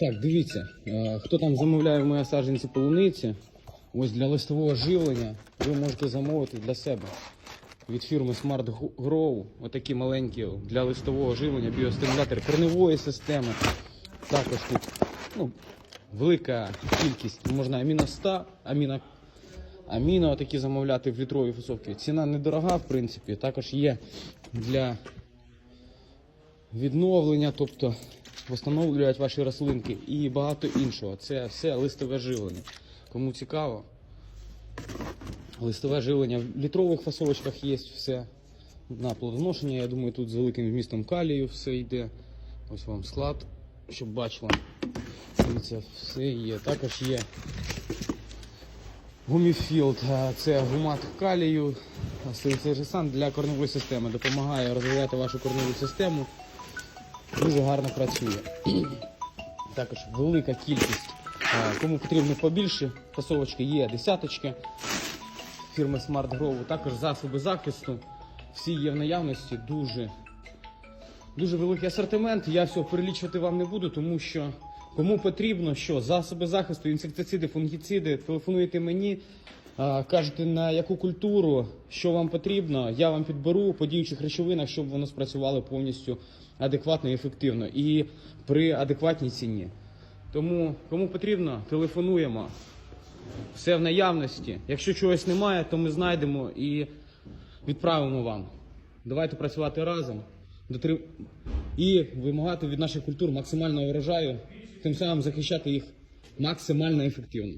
Так, дивіться, е, хто там замовляє в моїй саджанці полуниці, ось для листового живлення ви можете замовити для себе від фірми Smart Grow отакі маленькі для листового живлення біостимулятори корневої системи. Також тут ну, велика кількість, можна аміно 100, аміно, аміно такі замовляти в літровій фасовці. Ціна недорога, в принципі, також є для відновлення, тобто встановлюють ваші рослинки і багато іншого. Це все листове живлення. Кому цікаво, листове живлення в літрових фасовочках є все на плодоношення. Я думаю, тут з великим вмістом калію все йде. Ось вам склад, щоб бачила. Дивіться, все є. Також є гуміфілд, це гумат калію, силицежесан для корневої системи. Допомагає розвивати вашу корневу систему. Дуже гарно працює. Також велика кількість. Кому потрібно побільше, фасовочки є десяточки фірми Smart Grow. Також засоби захисту. Всі є в наявності. Дуже, дуже великий асортимент. Я всього перелічувати вам не буду, тому що кому потрібно, що засоби захисту, інсектициди, фунгіциди, телефонуєте мені. Кажете, на яку культуру, що вам потрібно, я вам підберу по діючих речовинах, щоб воно спрацювало повністю адекватно і ефективно і при адекватній ціні. Тому кому потрібно, телефонуємо. Все в наявності. Якщо чогось немає, то ми знайдемо і відправимо вам. Давайте працювати разом і вимагати від наших культур максимального врожаю, тим самим захищати їх максимально ефективно.